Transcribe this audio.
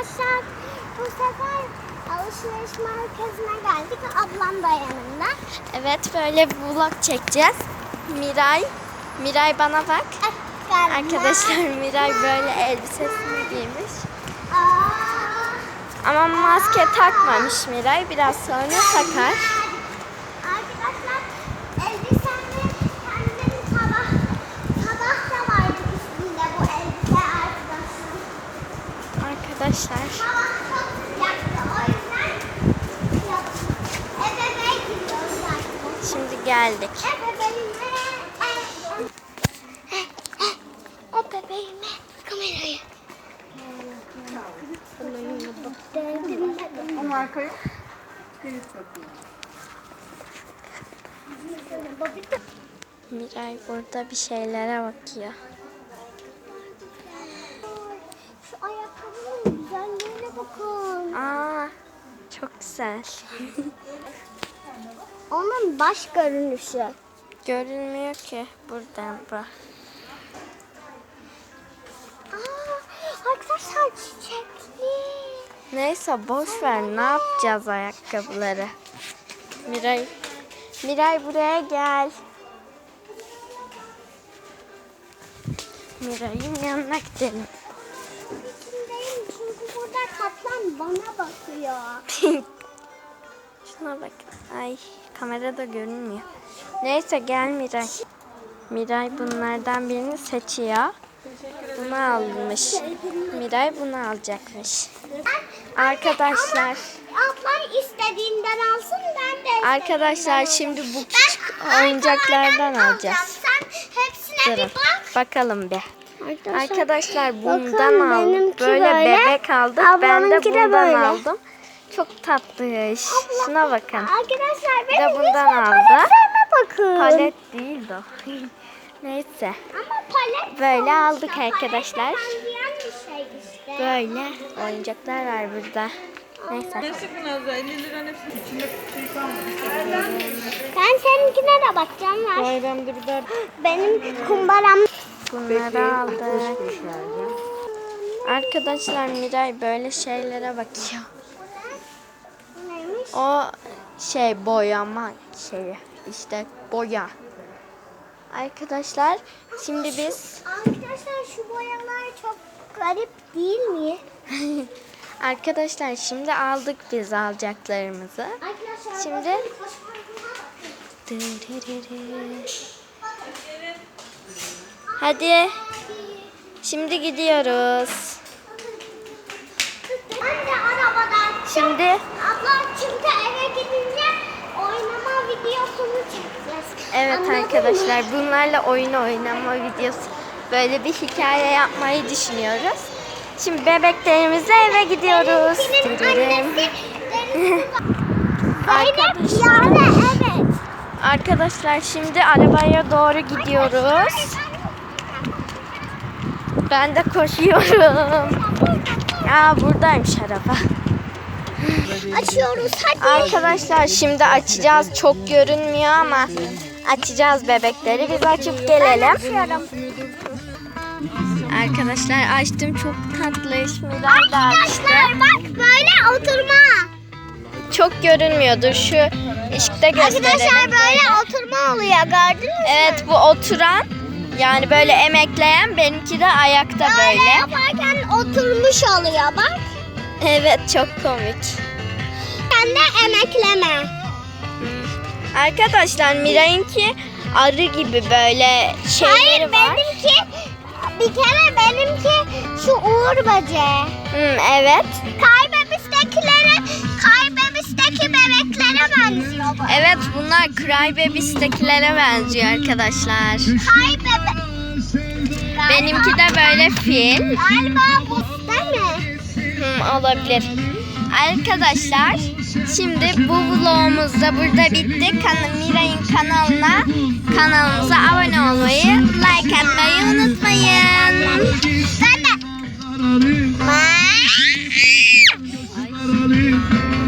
Arkadaşlar bu sefer alışveriş merkezine geldik. Ablam da yanında. Evet böyle vlog çekeceğiz. Miray, Miray bana bak. Geldim. Arkadaşlar Miray böyle elbisesini giymiş. Aa, Ama maske takmamış Miray. Biraz sonra takar. Arkadaşlar elbisemde kendim sabah sabah da vardı üstünde bu elbise arkadaşlar. Arkadaşlar Hava çok sıcaktı o yüzden yaptım. Eve gidiyoruz arkadaşlar. şimdi geldik. O bebeğime kamerayı. Onu arkaya. Miray burada bir şeylere bakıyor. Güzel. Onun baş görünüşü. Görünmüyor ki buradan bu. Aa, arkadaşlar çiçekli. Neyse boş ver. Ne yapacağız ayakkabıları? Miray. Miray buraya gel. Miray'ın yanına gidelim. İçindeyim çünkü burada kaplan bana bakıyor. Şuna bak. Ay kamerada görünmüyor. Neyse gel Miray. Miray bunlardan birini seçiyor. Bunu almış. Miray bunu alacakmış. Arkadaşlar. Ablam istediğinden alsın ben de Arkadaşlar şimdi bu küçük oyuncaklardan alacağız. Sen hepsine Durun. bir bak. Bakalım bir. Arkadaşlar bundan bakın aldım. Böyle, böyle, bebek aldık. Ben de ablamınki de bundan böyle. aldım. Çok tatlıymış. Şuna bakın. Arkadaşlar de benim bundan resmen aldı. paletlerime bakın. Palet değil de. Neyse. Ama palet Böyle sonuçta. aldık arkadaşlar. Şey işte. Böyle oyuncaklar var burada. Neyse. Ne çıktın Azra? 50 liranın hepsinin içinde şey kalmadı. Ben seninkine de bakacağım ver. Bayramda bir daha Benim kumbaram. Bunları aldık. Arkadaşlar Miray böyle şeylere bakıyor. Neymiş? O şey boyama şeyi. İşte boya. Arkadaşlar şimdi biz Arkadaşlar şu boyalar çok garip değil mi? arkadaşlar şimdi aldık biz alacaklarımızı. Arkadaşlar Şimdi- bakın, Hadi. Şimdi gidiyoruz. De arabadan. Şimdi Ablam çünkü eve gidince oynama videosunu çekeceğiz. evet Anladın mı? arkadaşlar bunlarla oyun oynama videosu böyle bir hikaye yapmayı düşünüyoruz. Şimdi bebeklerimizle eve gidiyoruz. Benimkinin Gidelim. annesi Arkadaşlar. yani evet. Arkadaşlar şimdi arabaya doğru gidiyoruz. Ben de koşuyorum. Aa buradaymış araba. Açıyoruz hadi. Arkadaşlar şimdi açacağız. Çok görünmüyor ama açacağız bebekleri. Biz açıp gelelim. Arkadaşlar açtım çok tatlı. Açtı. Arkadaşlar bak böyle oturma. Çok görünmüyordu. Şu ışıkta gösterelim. Arkadaşlar böyle oturma oluyor gördünüz mü? Evet bu oturan yani böyle emekleyen benimki de ayakta Böyle böyle. yaparken oturmuş oluyor bak. Evet çok komik. Sen de emekleme. Arkadaşlar Miray'ınki arı gibi böyle şeyleri Hayır var. benimki bir kere benimki şu Uğur böceği. Hmm, evet. Kaybebistekilere, kaybebisteki bebeklere benziyor bu. Evet bunlar Cry Babies'tekilere benziyor arkadaşlar. Kaybebe... Benimki de böyle fil. Galiba bu değil mi? Hmm, olabilir. Arkadaşlar şimdi bu vlogumuz da burada bitti. Kan Miray'ın kanalına kanalımıza abone olmayı,